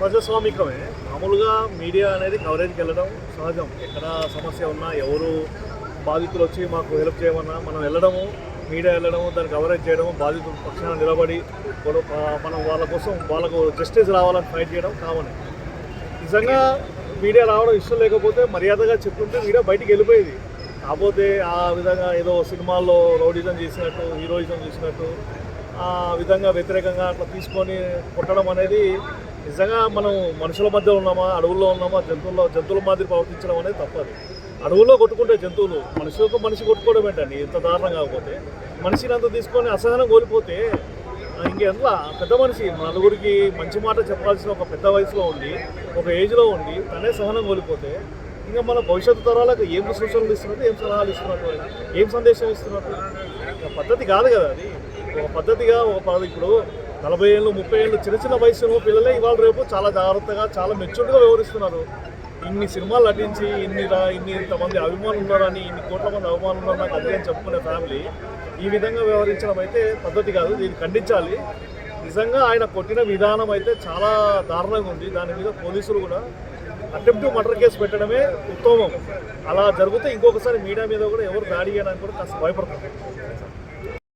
ప్రజాస్వామికమే. మామూలుగా మీడియా అనేది కవరేజ్కి వెళ్ళడం సహజం. ఎక్కడ సమస్య ఉన్నా ఎవరు బాధితులు వచ్చి మాకు హెల్ప్ చేయమన్నా మనం వెళ్ళడము మీడియా వెళ్ళడము దాన్ని కవరేజ్ చేయడము బాధితుల పక్షాన నిలబడి మనం వాళ్ళ కోసం వాళ్ళకు జస్టిస్ రావాలని ఫైట్ చేయడం కామన్ నిజంగా మీడియా రావడం ఇష్టం లేకపోతే మర్యాదగా చెప్తుంటే మీడియా బయటికి వెళ్ళిపోయేది. కాకపోతే ఆ విధంగా ఏదో సినిమాల్లో రౌడిజం చేసినట్టు హీరోయిజం చేసినట్టు ఆ విధంగా వ్యతిరేకంగా అట్లా తీసుకొని కొట్టడం అనేది నిజంగా మనం మనుషుల మధ్య ఉన్నామా అడవుల్లో ఉన్నామా జంతువుల్లో జంతువుల మాదిరి ప్రవర్తించడం అనేది తప్పదు. అడవుల్లో కొట్టుకుంటే జంతువులు మనుషులకు మనిషి కొట్టుకోవడం ఏంటండి? ఇంత దారుణం కాకపోతే. మనిషిని అంత తీసుకొని అసహనం కోల్పోతే ఇంకెట్లా పెద్ద మనిషి నలుగురికి మంచి మాట చెప్పాల్సిన ఒక పెద్ద వయసులో ఉండి ఒక ఏజ్లో ఉండి తనే సహనం కోల్పోతే ఇంకా మన భవిష్యత్తు తరాలకు ఏం సూచనలు ఇస్తున్నట్టు ఏం సలహాలు ఇస్తున్నట్టు ఏం సందేశం ఇస్తున్నట్టు? పద్ధతి కాదు కదా అది. ఒక పద్ధతిగా ఒక పద్ధతి ఇప్పుడు నలభై ఏళ్ళు ముప్పై ఏళ్ళు చిన్న చిన్న వయసులో పిల్లలే ఇవాళ రేపు చాలా జాగ్రత్తగా చాలా మెచ్యూర్డ్గా వ్యవహరిస్తున్నారు. ఇన్ని సినిమాలు నటించి ఇన్ని ఇన్ని ఇంతమంది అభిమానులు ఉన్నారని ఇన్ని కోట్ల మంది అభిమానులు ఉన్నారు నాకు అదే చెప్పుకునే ఫ్యామిలీ ఈ విధంగా వ్యవహరించడం అయితే పద్ధతి కాదు దీన్ని ఖండించాలి. నిజంగా ఆయన కొట్టిన విధానం అయితే చాలా దారుణంగా ఉంది. దాని మీద పోలీసులు కూడా అటెంప్ట్ మర్డర్ కేసు పెట్టడమే ఉత్తమం. అలా జరిగితే ఇంకొకసారి మీడియా మీద కూడా ఎవరు దాడి చేయడానికి కూడా కాస్త భయపడతారు.